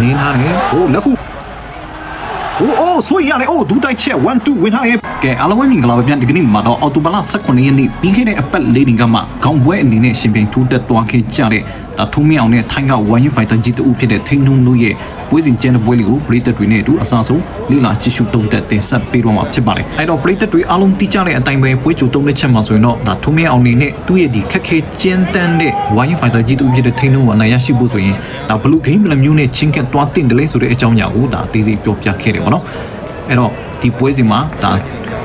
နင်းထားတယ်ဟိုလက်ခုโอ้โอ้ဆိုရတယ်โอ้ဒူတိုက်ချက်1 2ဝင်ထားတယ်ကဲအားလုံးပဲမင်္ဂလာပါဗျာဒီကနေ့မှာတော့အော်တိုဘာလ18ရက်နေ့ပြီးခဲ့တဲ့အပတ်လေးတင်ကမှခေါင်းပွဲအနေနဲ့ရှင်ပြိုင်ထိုးတက်သွားခဲ့ကြတဲ့ဒါထုံးမင်းအောင်နဲ့ထိုင်းကဝိုင်းဖိုင်တာကြီးတူဖြစ်တဲ့ထိန်းနှုံတို့ရဲ့ ပွဲစဉ်ကျင်းတဲ့ပွဲလေးကိုပရိသတ်တွေနဲ့အတူအစားဆုံးလိလာကြည့်ရှုတုံးတက်တင်ဆက်ပေးတော့မှာဖြစ်ပါတယ်အဲ့တော့ပရိသတ်တွေအားလုံးသိကြတဲ့အတိုင်းပဲပွဲကြိုတုံးတဲ့ချက်မှာဆိုရင်တော့ဒါထုံးမင်းအောင်နေနဲ့သူ့ရဲ့ဒီခက်ခဲကျင်းတန်းတဲ့ဝိုင်းဖိုင်တာကြီးတူဖြစ်တဲ့ထိန်းနှုံကိုနိုင်ရရှိဖို့ဆိုရင်ဒါဘလူးဂိမ်းဘလမျိုးနဲ့ချင်းကက်သွားတင်တယ်လေဆိုတဲ့အကြောင်းအရာကိုဒါအသေးစိတ်ပြောပြခဲ့တယ်ပေါ့နော်အဲ့တော့ဒီပွဲစဉ်မှာဒါ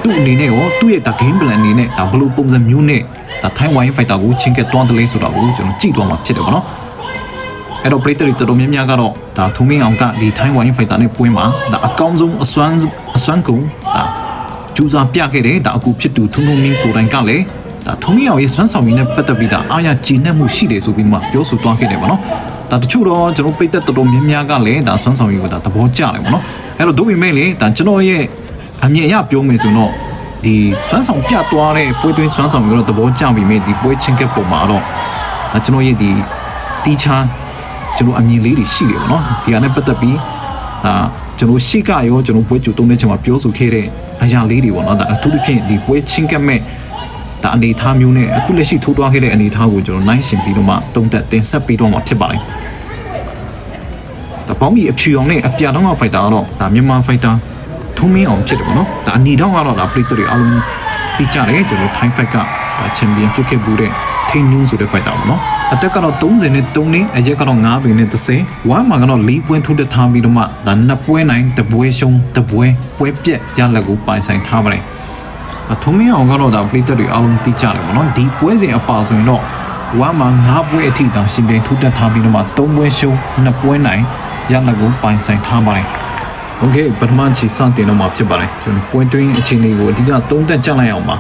သူ့အနေနဲ့ရောသူ့ရဲ့ဒါ game plan အနေနဲ့ဒါဘယ်လိုပုံစံမျိုးနဲ့ဒါ Time Wine Fighter ကိုချင်းကက်တွန်းတယ်လဲဆိုတာကိုကျွန်တော်ကြည့်တော့မှာဖြစ်တယ်ဗောနော် အဲ့တော့ပရိသတ်တွေတော်တော်များများကတော့ဒါထုံးမင်းအောင်ကဒီ Time Wine Fighter နဲ့ပွဲမှာဒါအကောင်းဆုံးအစွမ်းအစွမ်းကုန်ဒါကျူစာပြခဲ့တယ်ဒါအခုဖြစ်သူထုံးထုံးမင်းကိုယ်တိုင်ကလည်းဒါထုံးမင်းအောင်ရဲ့စွမ်းဆောင်ရည်နဲ့ပတ်သက်ပြီးဒါအားရကြည်နက်မှုရှိတယ်ဆိုပြီးမှပြောဆိုသွားခဲ့တယ်ဗောနော်ဒါတချို့တော့ကျွန်တော်ပိတ်သက်တော်တော်များများကလည်းဒါစွမ်းဆောင်ရည်ကိုဒါသဘောကျတယ်ဗောနော်အဲ့တော့ဒုပေမဲ့လေဒါကျွန်တော်ရဲ့အမြင်အရပြောမယ်ဆိုတော့ဒီစွမ်းဆောင်ပြသွားတဲ့ပွဲသွင်းစွမ်းဆောင်ရည်ကိုတော့သဘောကျပြီမဲ့ဒီပွဲချင်းကက်ပုံမှာတော့ဒါကျွန်တော်ရဲ့ဒီတီချာ ကျွန်တော်အမြင်လေးတွေရှိတယ်ဗောနော်ဒီဟာနဲ့ပတ်သက်ပြီးဒါကျွန်တော်ရှေ့ကရောကျွန်တော်ပွဲကြိုတုံးတဲ့ချိန်မှာပြောဆိုခဲ့တဲ့အရာလေးတွေပေါ့နော်ဒါအထူးသဖြင့်ဒီပွဲချင်းကက်မဲ့ဒါအနေအထားမျိုးနဲ့အခုလက်ရှိထိုးသွားခဲ့တဲ့အနေအထားကိုကျွန်တော်နိုင်ရှင်ပြီးတော့မှတုံးသက်တင်ဆက်ပြီးတော့မှဖြစ်ပါတယ်ဒါပေါင်းပြီးအဖြူအောင်နဲ့အပြာတောင်းကဖိုက်တာကတော့ဒါမြန်မာဖိုက်တာထုံးမင်းအောင်ဖြစ်တယ်ပေါ့နော်ဒါအနီတောင်းကတော့ဒါပရိသတ်တွေအားလုံးသိကြတယ်ကျွန်တော် time fight ကဒါချန်ပီယံဖြစ်ခဲ့ဘူးတဲ့ထိန်းနူးဆိုတဲ့ဖိုက်တာပေါ့နော် အတက်ကတော့30နဲ့3နဲ့အရက်ကတော့9ပင်နဲ့30ဝမ်းမှာကတော့4ပွင့်ထိုးတက်ထားပြီးတော့မှဒါနှစ်ပွဲနိုင်တပွဲရှုံးတပွဲပွဲပြက်ရလက်ကိုပိုင်ဆိုင်ထားပါတယ်အထုံးမင်းအောင်ကတော့ဒါပရိသတ်တွေအားလုံးသိကြတယ်ပေါ့နော်ဒီပွဲစဉ်အပါဆိုရင်တော့ဝမ်းမှာ9ပွဲအထိတောင်ရှင်ပြိုင်ထိုးတက်ထားပြီးတော့မှ3ပွဲရှုံး2ပွဲနိုင်ရလက်ကိုပိုင်ဆိုင်ထားပါတယ်โอเคပထမချီစတင်တော့မှာဖြစ်ပါတယ်ကျွန်တော်ပွဲတွင်းအခြေအနေကိုအဓိကသုံးသက်ကြလိုက်အောင်ပါ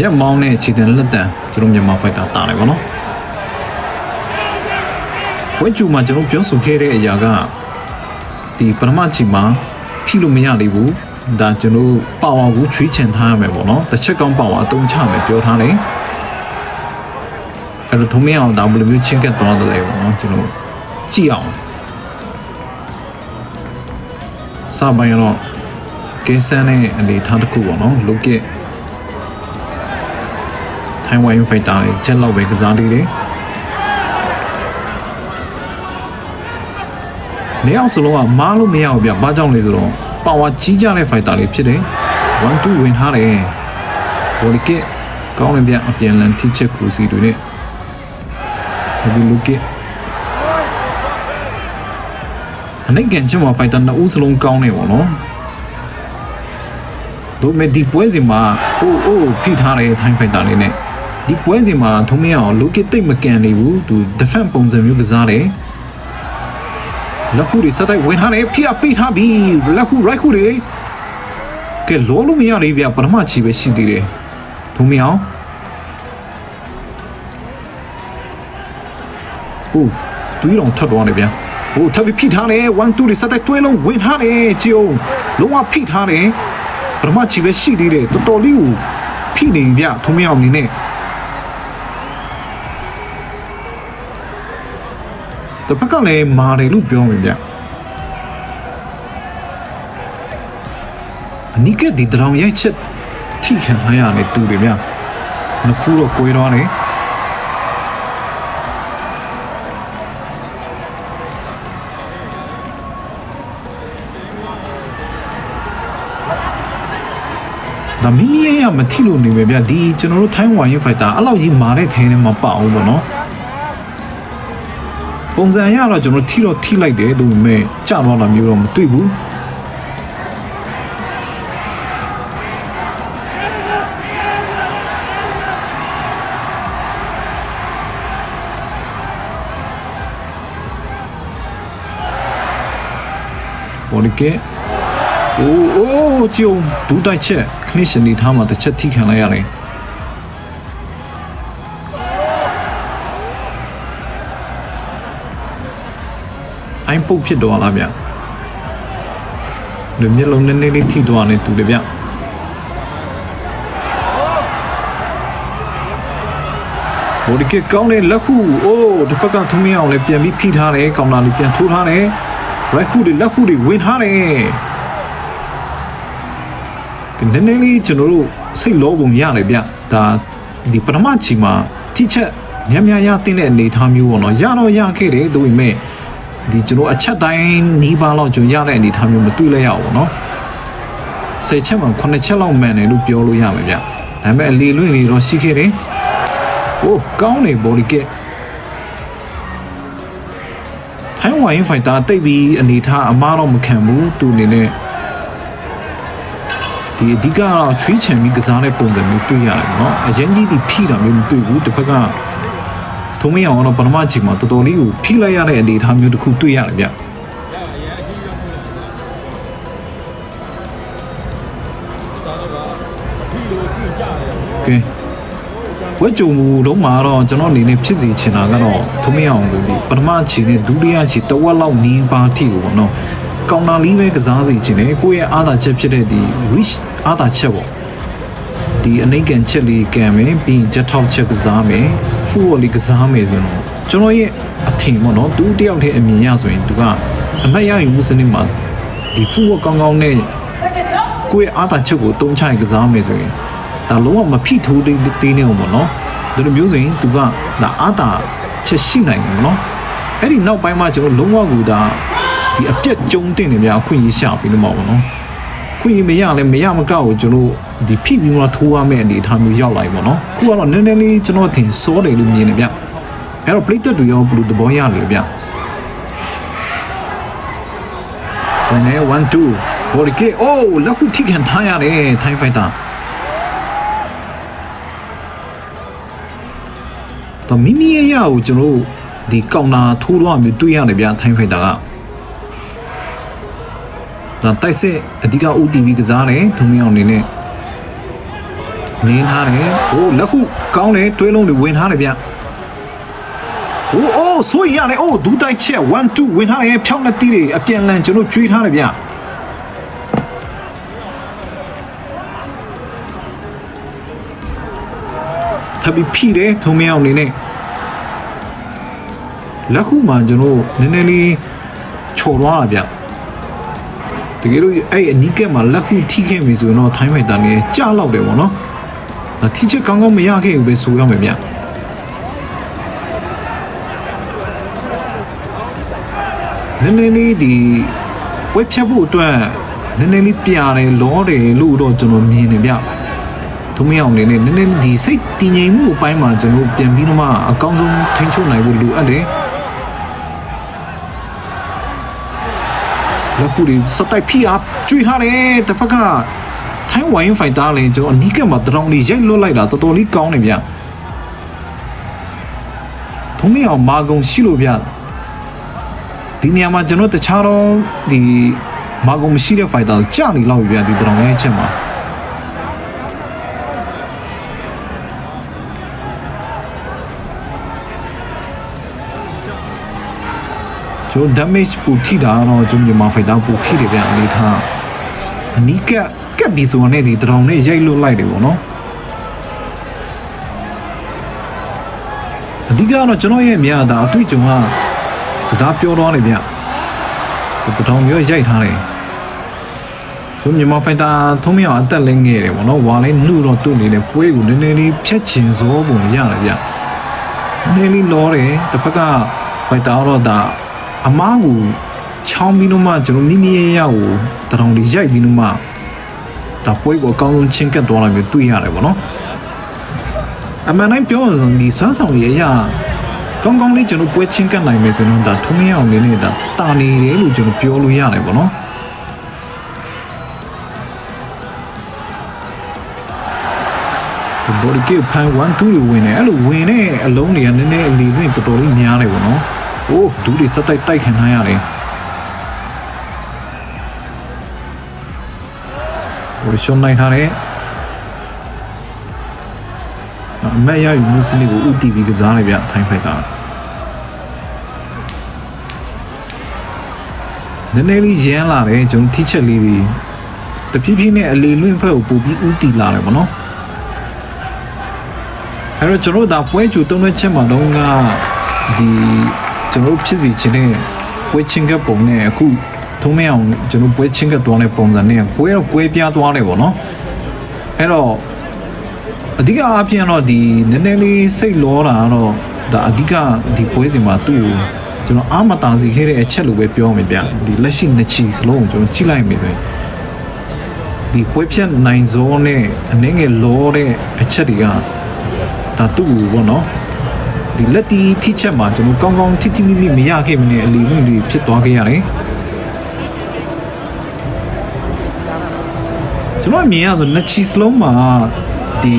ရက်မောင်းနဲ့ခြေတံလက်တံကျွန်တော်မြန်မာဖိုက်တာတာတယ်ဗောနော် ပွဲကျူမှာကျွန်တော်ပြောဆိုခဲ့တဲ့အရာကဒီပထမချီမှာဖိလို့မရသေးဘူးဒါကျွန်တော်ပါဝါကိုချွေးချင်ထားရမယ်ဗောနော်တစ်ချက်ကောင်းပါဝါအတုံးချမယ်ပြောထားတယ်အဲ့တော့ထုံးမရအောင်ဒါဘယ်လိုမျိုးချင်းကက်သွားတယ်လဲဗောနော်ကျွန်တော်ကြည့်အောင်စပိုင်းတော့ကင်းဆန်းတဲ့အနေထားတစ်ခုပေါ့နော်လုတ်ကစ်ထိုင်ဝမ်ဖိုက်တာလေးချက်လောက်ပဲကစားသေးတယ် နေအောင်စလုံးကမားလို့မရဘူးဗျဘာကြောင့်လဲဆိုတော့ပါဝါကြီးကြတဲ့ဖိုက်တာလေးဖြစ်တယ်1 2ဝင်ထားတယ်ဘောလီကစ်ကောင်းတယ်ဗျအပြန်လန်ထိချက်ခူစီတွေနဲ့ဒီလုတ်ကစ်အနိုင်ကန်ချက်မှာဖိုက်တာနှစ်ဦးစလုံးကောင်းနေပါတော့တို့မဲ့ဒီပွဲစဉ်မှာအိုးအိုးဖိထားတဲ့ထိုင်းဖိုက်တာလေးနဲ့ဒီပွဲစဉ်မှာထုံးမရအောင်လိုကစ်တိတ်မကန်နေဘူးသူ defense ပုံစံမျိုးကစားတယ် လက်ခုတွေစက်တိုက်ဝင်ထားတယ်ဖိအပိထားပြီလက်ခု right ခုတွေကဲလောလို့မရသေးဗျပထမချီပဲရှိသေးတယ်ထုံးမရအောင်ဟုတ်သူးတော်ထွက်သွားတယ်ဗျာဟိုထပ်ပြီးဖိထားတယ်1 2လေးစက်တိုက်တွဲလုံးဝင်ထားတယ်ကြည်အောင်လုံးဝဖိထားတယ်ပထမချီပဲရှိသေးတယ်တော်တော်လေးကိုဖိနေပြထုံးမအောင်နေနဲ့ တပတ်ကလည်းမာတယ်လို့ပြောမယ်ဗျအနိကဒီဒရောင်ရိုက်ချက်ထိခံထားရတယ်တူတယ်ဗျနှစ်ခုတော့ကိုွေးတော့တယ်ဒါမိမိရဲ့ရမထိလို့နေပဲဗျဒီကျွန်တော်တို့ထိုင်းဝိုင်းဖိုက်တာအဲ့လောက်ကြီးမာတဲ့ထဲထဲမှာပအောင်ပေါ့နော် ပုံစံအရတော့ကျွန်တော်ထိတော့ထိလိုက်တယ်လို့ပေမဲ့ကြာတော့လာမျိုးတော့မတွေ့ဘူးပေါ်နေကအိုးအိုးကျုံဒူးတိုက်ချက်ခနစ်ရှင်နေထားမှာတစ်ချက်ထိခံလိုက်ရတယ် င်းပုတ်ဖြစ်တော့လားဗျလူမျက်လုံးနည်းနည်းလေးထိတော့နေတူတယ်ဗျဘောဒီကကောင်းတဲ့လက်ခုအိုးဒီဘက်ကထုံးမင်းအောင်လည်းပြန်ပြီးဖိထားတယ်ကောင်တာလေးပြန်ထိုးထားတယ် right ခုတွေလက်ခုတွေဝင်ထားတယ်ကနည်းနည်းလေးကျွန်တော်တို့စိတ်လောပုံရတယ်ဗျဒါဒီပထမချီမှာတိချက်များများရတင်တဲ့အနေအထားမျိုးပေါ့နော်ရတော့ရခဲ့တယ်ဒါပေမဲ့ ဒီကျွန်တော်အချက်တိုင်းနီးပါးလောက်ကျွန်ရတဲ့အနေအထားမျိုးမတွေ့လဲရအောင်ပေါ့နော်ဆယ်ချက်မှ9ချက်လောက်မှန်တယ်လို့ပြောလို့ရမှာဗျဒါပေမဲ့အလီလွင့်နေတော့ရှိခဲ့တယ်။အိုးကောင်းနေဘောလီကက်ထိုင်းဝိုင်းဖိုင်တာတိတ်ပြီးအနေထားအမားတော့မခံဘူးသူအနေနဲ့ဒီအဓိကတော့ချွေးချံပြီးကစားတဲ့ပုံစံမျိုးတွေ့ရတယ်နော်အရင်ကြီးဒီဖိတာမျိုးမတွေ့ဘူးတစ်ဖက်က ထုံးမရအောင်တော့ပထမချိန်မှာတော်တော်လေးကိုဖိလိုက်ရတဲ့အနေထားမျိုးတစ်ခုတွေ့ရတယ်ဗျကဲဝက်ကြုံမူတော့မှာတော့ကျွန်တော်အနေနဲ့ဖြစ်စီချင်တာကတော့ထုံးမရအောင်ကိုဒီပထမအချိန်နဲ့ဒုတိယအချိန်တဝက်လောက်နီးပါးထိကိုပေါ့နော်ကောင်တာလေးပဲကစားစီချင်တယ်ကိုယ့်ရဲ့အားသာချက်ဖြစ်တဲ့ဒီ wish အားသာချက်ပေါ့ ဒီအနိကန်ချက်လေးကံမယ်ပြီးရင်ချက်ထောက်ချက်ကစားမယ်ဖူဝလေးကစားမယ်ဆိုတော့ကျွန်တော်ရဲ့အထင်ပေါ့နော်သူတယောက်တည်းအမြင်ရဆိုရင်သူကအမှတ်ရယူမှုစနစ်မှာဒီဖူဝကောင်းကောင်းနဲ့ကိုယ့်ရဲ့အားသာချက်ကိုတုံးချရင်ကစားမယ်ဆိုရင်ဒါလုံးဝမဖိထိုးသေးသေးနေအောင်ပေါ့နော်ဒါလိုမျိုးဆိုရင်သူကဒါအားသာချက်ရှိနိုင်တယ်ပေါ့နော်အဲ့ဒီနောက်ပိုင်းမှာကျွန်တော်လုံးဝကူဒါဒီအပြက်ကျုံတင်နေမြအခွင့်အရေးရှာပြီးလို့မှာပေါ့နော်ခွင့်ရမရလဲမရမကောက်ကိုကျွန်တော်ဒီ ဖိပြီးမှထိုးရမယ့်အနေအထားမျိုးရောက်လာပြီပေါ့နော်ခုကတော့နည်းနည်းလေးကျွန်တော်ထင်စောတယ်လို့မြင်နေဗျအဲ့တော့ plate တွေရောဘယ်လိုသဘောရလဲဗျဘယ်နဲ့1 2ဘော်ဒီကေအိုးလက်ခုထိခံထားရတယ်ထိုင်းဖိုက်တာတော့မိမိရဲ့ရကိုကျွန်တော်ဒီကောင်တာထိုးတော့မျိုးတွေ့ရတယ်ဗျထိုင်းဖိုက်တာကဒါတိုက်စစ်အဓိက OTV ကစားတယ်ဒုံမြောင်အနေနဲ့ နင်းထားတယ်ဟိုလက်ခုကောင်းတယ်တွဲလုံးတွေဝင်ထားတယ်ဗျဟိုအိုးဆိုရတယ်အိုးဒူးတိုက်ချက်1 2ဝင်ထားတယ်ဖြောင်းလက်တီးတွေအပြန်လန်ကျွန်တော်ကျွေးထားတယ်ဗျထပ်ပြီးဖိတယ်ထုံမြောင်အနေနဲ့လက်ခုမှကျွန်တော်နည်းနည်းလေးချော်သွားတာဗျတကယ်လို့အဲ့အနီးကက်မှာလက်ခုထိခဲ့ပြီဆိုရင်တော့ထိုင်းမိုက်တာနေကြလောက်တယ်ပေါ့နော် ဒါထိချက်ကောင်းကောင်းမရခဲ့ဘူးပဲဆိုရမယ်ဗျနည်းနည်းလေးဒီဝက်ဖြတ်ဖို့အတွက်နည်းနည်းလေးပြတယ်လောတယ်လို့တော့ကျွန်တော်မြင်နေဗျသူမအောင်နေနဲ့နည်းနည်းဒီစိတ်တည်ငြိမ်မှုအပိုင်းမှာကျွန်တော်ပြန်ပြီးတော့မှအကောင်းဆုံးထိန်းချုပ်နိုင်ဖို့လိုအပ်တယ်လက်ခုတွေစတိုက်ဖိအားကျွေးထားတယ်တစ်ဖက်က ထိုင်းဝိုင်းဖိုင်တာလည်းကျွန်တော်အနီးကပ်မှာတရောင်လေးရိုက်လွတ်လိုက်တာတော်တော်လေးကောင်းနေဗျထုံးမအောင်မာကုံရှိလို့ဗျဒီနေရာမှာကျွန်တော်တခြားတော့ဒီမာကုံမရှိတဲ့ဖိုင်တာကြာနေလောက်ပြီဗျဒီတရောင်ရဲ့အချက်မှာကျွန်တော် damage ပူထိတာတော့ကျွန်တော်မြန်မာဖိုက်တာပူထိတယ်ဗျအနေထားအနီးကပ် ကပ်ပြီးဆိုတော့ねဒီတရောင်နဲ့ရိုက်လွတ်လိုက်တယ်ပေါ့နော်အဓိကတော့ကျွန်တော်ရဲ့မြင်ရတာအတွေ့အကြုံကစကားပြောတော့တယ်ဗျဒီတရောင်ရောရိုက်ထားတယ်ကျွန်မြန်မာဖိုက်တာထုံးမြောင်အသက်လည်းငယ်တယ်ပေါ့နော်ဝါလည်းနှုတော့တွနေတယ်ပွဲကိုနည်းနည်းလေးဖြတ်ချင်စောပုံရတယ်ဗျနည်းနည်းလေးလောတယ်တစ်ဖက်ကဖိုက်တာတော့ဒါအမားကိုချောင်းပြီးတော့မှကျွန်တော်မိမိရဲ့ရကိုတရောင်လေးရိုက်ပြီးတော့မှ ဒါပွဲကိုအကောင်းဆုံးချင်းကပ်သွားလာမျိုးတွေ့ရတယ်ပေါ့နော်အမှန်တိုင်းပြောရရင်ဒီဆွမ်းဆောင်ရည်အရာကောင်းကောင်းလေးကျွန်တော်ပွဲချင်းကပ်နိုင်မယ်ဆိုတော့ဒါထုံးမရအောင်လေးနဲ့ဒါတာနေတယ်လို့ကျွန်တော်ပြောလို့ရတယ်ပေါ့နော်ဘော်ဒီကေဖန်1 2လို့ဝင်တယ်အဲ့လိုဝင်တဲ့အလုံးတွေကနည်းနည်းအလီလွင့်တော်တော်လေးများတယ်ပေါ့နော်။အိုးဒူးတွေစက်တိုက်တိုက်ခံထားရတယ်။ ဘော်ဒီရှုံးနိုင်ထားတယ်။အမေရယူမူစလီကို UTV ကစားနေဗျထိုင်းဖိုက်တာ။နည်းနည်းလေးရမ်းလာတယ်ကျွန်တော်ထိချက်လေးတွေတဖြည်းဖြည်းနဲ့အလီလွင့်ဖက်ကိုပို့ပြီးဥတီလာတယ်ပေါ့နော်။အဲ့တော့ကျွန်တော်တို့ဒါပွဲကျူတုံးတဲ့ချက်မှာတော့ကဒီကျွန်တော်တို့ဖြစ်စီခြင်းနဲ့ပွဲချင်းကပ်ပုံနဲ့အခု ထုံးမအောင်ကျွန်တော်ပွဲချင်းကပ်သွားတဲ့ပုံစံနဲ့ကွဲတော့ကွဲပြားသွားတယ်ပေါ့နော်အဲ့တော့အဓိကအားဖြင့်တော့ဒီနည်းနည်းလေးစိတ်လောတာကတော့ဒါအဓိကဒီပွဲစဉ်မှာသူ့ကိုကျွန်တော်အာမတာစီခဲ့တဲ့အချက်လိုပဲပြောမယ်ဗျဒီလက်ရှိနှစ်ချီစလုံးကိုကျွန်တော်ကြည့်လိုက်မယ်ဆိုရင်ဒီပွဲဖြတ်နိုင်စောနဲ့အနေငယ်လောတဲ့အချက်တွေကဒါသူ့ကိုပေါ့နော်ဒီလက်တီထိချက်မှာကျွန်တော်ကောင်းကောင်းထိထိမိမိမရခဲ့မနဲ့အလီမိတွေဖြစ်သွားခဲ့ရတယ် ကျွန်တော်အမြင်ရဆိုလက်ချီစလုံးမှာဒီ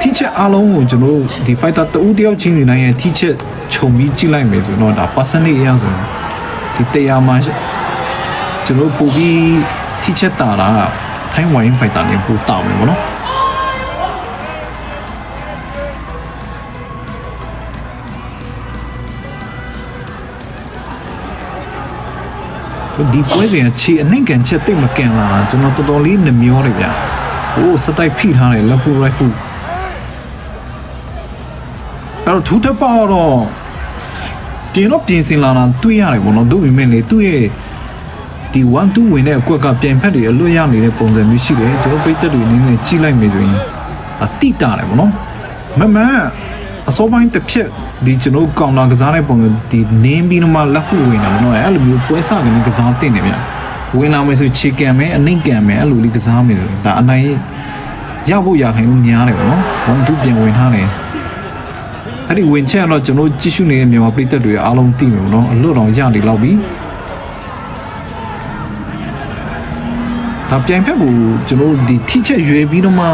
ထိချက်အလုံးကိုကျွန်တော်ဒီ fighter တဦးတယောက်ချင်းစီတိုင်းရဲ့ထိချက်ခြုံပြီးကြည့်လိုက်မယ်ဆိုတော့ဒါ percentage အရဆိုရင်ဒီတရားမှာကျွန်တော်ပို့ပြီးထိချက်တာတာထိုင်းဝိုင်း fighter နဲ့ပို့တောင်းမယ်ဗောနော် ဒီပွဲစဉ်အခြေအနှိမ့်ကန်ချက်တိတ်မကန်လာတာကျွန်တော်တော်တော်လေးနှမျောတယ်ဗျ။ဟိုးစတိုက်ဖိထားတယ်လက်ဖူရိုက်ခုအဲ့တော့ထူးထပ်ပါတော့ပြင်တော့ပြင်ဆင်လာတာတွေ့ရတယ်ပေါ့နော်တို့ပေမဲ့လေသူ့ရဲ့ဒီ1 2ဝင်တဲ့အကွက်ကပြန်ဖက်တွေအလွတ်ရနေတဲ့ပုံစံမျိုးရှိတယ်ကျွန်တော်ပိတ်သက်တွေအနေနဲ့ကြီးလိုက်မယ်ဆိုရင်အတိတာတယ်ပေါ့နော်မမန် အစောပိုင်းတစ်ဖြက်ဒီကျွန်တော်ကောင်လာကစားတဲ့ပုံစံဒီနင်းပြီးတော့မှလက်ခုဝင်တာမနော်အဲ့လိုမျိုးပွဲစကနေကစားတင်တယ်ဗျဝင်လာမယ်ဆိုခြေကန်မယ်အနှိမ့်ကန်မယ်အဲ့လိုလေးကစားမယ်ဆိုဒါအနိုင်ရဖို့ရခိုင်လို့များတယ်ပေါ့နော်ဝန်တူပြန်ဝင်ထားတယ်အဲ့ဒီဝင်ချက်တော့ကျွန်တော်ကြည့်ရှုနေတဲ့မြန်မာပြည်သက်တွေအားလုံးသိမယ်ပေါ့နော်အလွတ်တော်ရနေလောက်ပြီဒါပြန်ဖက်ကိုကျွန်တော်ဒီထိချက်ရွယ်ပြီးတော့မှ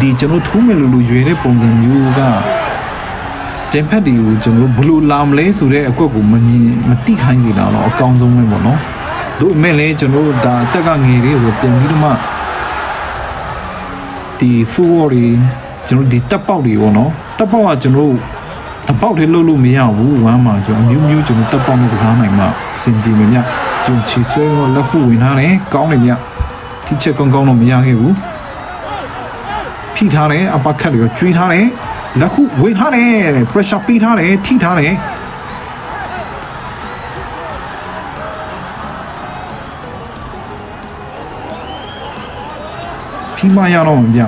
ဒီကျွန်တော်ထိုးမယ်လို့လို့ရွယ်တဲ့ပုံစံမျိုးက ပြန်ဖက်တွေကိုကျွန်တော်ဘယ်လို့လာမလဲဆိုတဲ့အကွက်ကိုမမြင်မတိခိုင်းစီတာတော့အကောင်းဆုံးပဲပေါ့နော်တို့အမဲ့လဲကျွန်တော်တို့ဒါအသက်ကငယ်လေးဆိုပြန်ပြီးတော့မှဒီ forward တွေကျွန်တော်ဒီတက်ပေါက်တွေပေါ့နော်တက်ပေါက်ကကျွန်တော်တို့တပေါက်တွေလှုပ်လို့မရဘူးဝမ်းမှာကျွန်တော်မျိုးမျိုးကျွန်တော်တက်ပေါက်နဲ့ကစားနိုင်မှအဆင်ပြေမယ်မြယုံချီဆွဲတော့လက်ခုဝင်ထားတယ်ကောင်းတယ်မြထိချက်ကောင်းကောင်းတော့မရခဲ့ဘူးဖိထားတယ်အပခတ်တွေကျွေးထားတယ် လက်ခုဝင်ထားတယ် pressure ပေးထားတယ်ထိထားတယ်ဖြီးမရတော့မှဗျ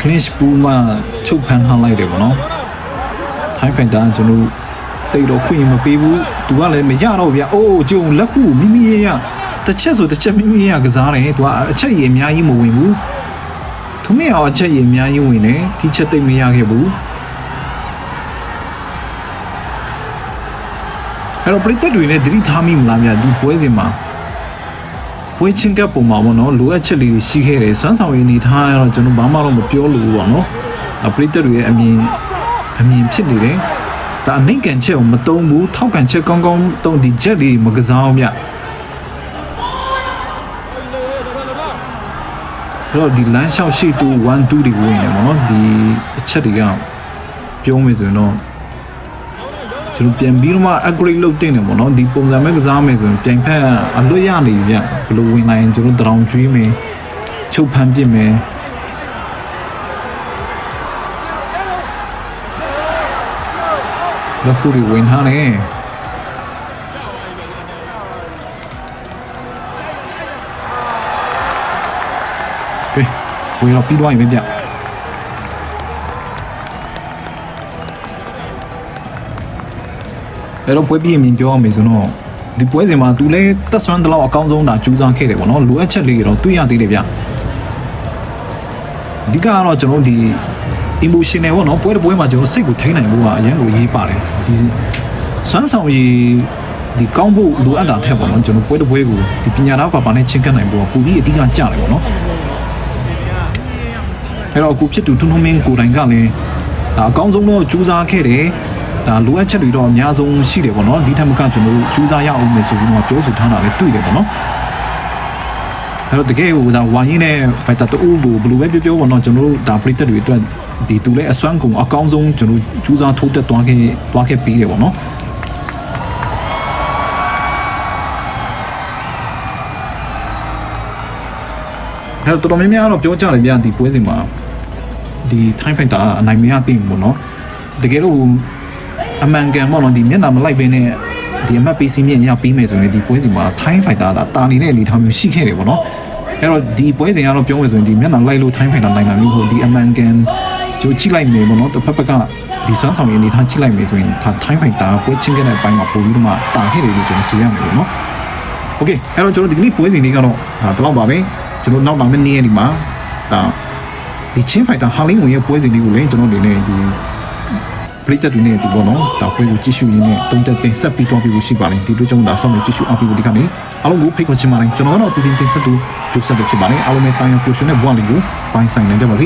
clinch ပူမချုပ်ဖမ်းထားလိုက်တယ်ဗောနော်ထိုင်းဖိုင်တာကျွန်တော် တိတ်တော့ခွင့်မပေးဘူးသူကလည်းမရတော့ဗျအိုးကျုံလက်ခုမိမိရရတစ်ချက်ဆိုတစ်ချက်မိမိရကစားတယ်သူကအချက်ရည်အများကြီးမဝင်ဘူးသူမရအောင်အချက်ရည်အများကြီးဝင်တယ်ဒီချက်တိတ်မရခဲ့ဘူးအဲ့တော့ပရိသတ်တွေနဲ့သတိထားမိမလားဗျဒီပွဲစဉ်မှာပွဲချင်းကပ်ပုံမှာပေါ့နော်လိုအပ်ချက်လေးတွေရှိခဲ့တယ်စွမ်းဆောင်ရည်အနေထားရတော့ကျွန်တော်ဘာမှတော့မပြောလို့ဘူးပေါ့နော်ဒါပရိသတ်တွေရဲ့အမြင်အမြင်ဖြစ်နေတယ် ဒါအနှိမ့်ကန်ချက်ကိုမတုံးဘူးထောက်ကန်ချက်ကောင်းကောင်းတုံးဒီချက်လေးမကစားအောင်ဗျအဲ့တော့ဒီလမ်းလျှောက်ရှိတူ1 2တွေဝင်နေပေါ့နော်ဒီအချက်တွေကပြောမယ်ဆိုရင်တော့ကျွန်တော်ပြန်ပြီးတော့မှ upgrade လုပ်တင်တယ်ပေါ့နော်ဒီပုံစံမဲ့ကစားမယ်ဆိုရင်ပြန်ဖက်အလွတ်ရနေပြီဗျဘယ်လိုဝင်နိုင်ရင်ကျွန်တော်တောင်ကျွေးမယ်ချုပ်ဖမ်းပစ်မယ် လက်ခုတွေဝင်ထားတယ်ကဲဝင်တော့ပြီးတော့ရင်ပဲဗျအဲ့တော့ပွဲပြီးရင်မြင်ပြောရမယ်ဆိုတော့ဒီပွဲစဉ်မှာသူလည်းတက်ဆွမ်းတလောက်အကောင်းဆုံးတာကြိုးစားခဲ့တယ်ပေါ့နော်လိုအပ်ချက်လေးတွေတော့တွေ့ရသေးတယ်ဗျအဓိကကတော့ကျွန်တော်ဒီ emotional ပေါ့နော်ပွဲတစ်ပွဲမှာကျွန်တော်စိတ်ကိုထိန်းနိုင်ဖို့ကအရင်ကိုရေးပါတယ်ဒီစွမ်းဆောင်ရည်ဒီကောင်းဖို့လိုအပ်တာထက်ပေါ့နော်ကျွန်တော်ပွဲတစ်ပွဲကိုဒီပညာသားပါပါနဲ့ချင်းကပ်နိုင်ဖို့ကပူပြီးအဓိကကြတယ်ပေါ့နော်အဲ့တော့အခုဖြစ်သူထွန်းထွန်းမင်းကိုယ်တိုင်ကလည်းဒါအကောင်းဆုံးတော့ကြိုးစားခဲ့တယ်ဒါလိုအပ်ချက်တွေတော့အများဆုံးရှိတယ်ပေါ့နော်ဒီထက်မကကျွန်တော်တို့ကြိုးစားရအောင်မယ်ဆိုပြီးတော့ပြောဆိုထားတာလည်းတွေ့တယ်ပေါ့နော်အဲ့တော့တကယ်ကိုဒါဝိုင်းရင်းနဲ့ fighter တူဘူးဘယ်လိုပဲပြောပြောပေါ့နော်ကျွန်တော်တို့ဒါပရိသတ်တွေအတွက် ဒီသူလည်းအစွမ်းကုန်အကောင်းဆုံးကျွန်တော်ကြိုးစားထိုးတက်သွားခဲ့သွားခဲ့ပြီးတယ်ပေါ့နော်အဲ့တော့တော်တော်များများတော့ပြောကြတယ်ဗျာဒီပွဲစဉ်မှာဒီ time fighter အနိုင်မရသိဘူးပေါ့နော်တကယ်လို့အမှန်ကန်ပေါ့နော်ဒီမျက်နှာမလိုက်ဘဲနဲ့ဒီအမှတ်ပေးစီးမြင့်ရပြီးမယ်ဆိုရင်ဒီပွဲစဉ်မှာ time fighter ကတာနေတဲ့အနေအထားမျိုးရှိခဲ့တယ်ပေါ့နော်အဲ့တော့ဒီပွဲစဉ်ကတော့ပြောမယ်ဆိုရင်ဒီမျက်နှာလိုက်လို့ time fighter နိုင်တာမျိုးဟုတ်ဒီအမှန်ကန် ကြိုကြည့်လိုက်မယ်ပေါ့နော်တစ်ဖက်ဖက်ကဒီစွမ်းဆောင်ရည်အနေထားကြည့်လိုက်မယ်ဆိုရင်ဒါ time fighter ပွဲချင်းခဲ့တဲ့အပိုင်းမှာပို့ပြီးတော့မှတာခဲ့တယ်လို့ကျွန်တော်ဆိုရမယ်ပေါ့နော် โอเคအဲ့တော့ကျွန်တော်ဒီကနေ့ပွဲစဉ်လေးကတော့ဒါတော့ပါပဲကျွန်တော်နောက်နောက်မယ့်နေ့ရက်ဒီမှာဒါဒီချင်းဖိုက်တာဟာလင်းဝင်ရဲ့ပွဲစဉ်လေးကိုလည်းကျွန်တော်ဒီနေ့ဒီပရိသတ်တွေနဲ့ဒီပေါ့နော်ဒါပွဲကိုကြည့်ရှုရင်းနဲ့တုံးတက်တင်ဆက်ပြီးတော့ပြီးလို့ရှိပါလိမ့်ဒီတို့ကြောင့်ဒါဆောင်းနေကြည့်ရှုအောင်ပြီးလို့ဒီကနေ့အားလုံးကိုဖိတ်ခေါ်ချင်ပါတယ်ကျွန်တော်ကတော့စီစဉ်တင်ဆက်သူကျုပ်ဆက်တဲ့ဖြစ်ပါတယ်အားလုံးပဲကောင်းရပျော်ရွှင်တဲ့ဘဝလေးကိုပိုင်းဆိုင်နိုင်ကြပါစေ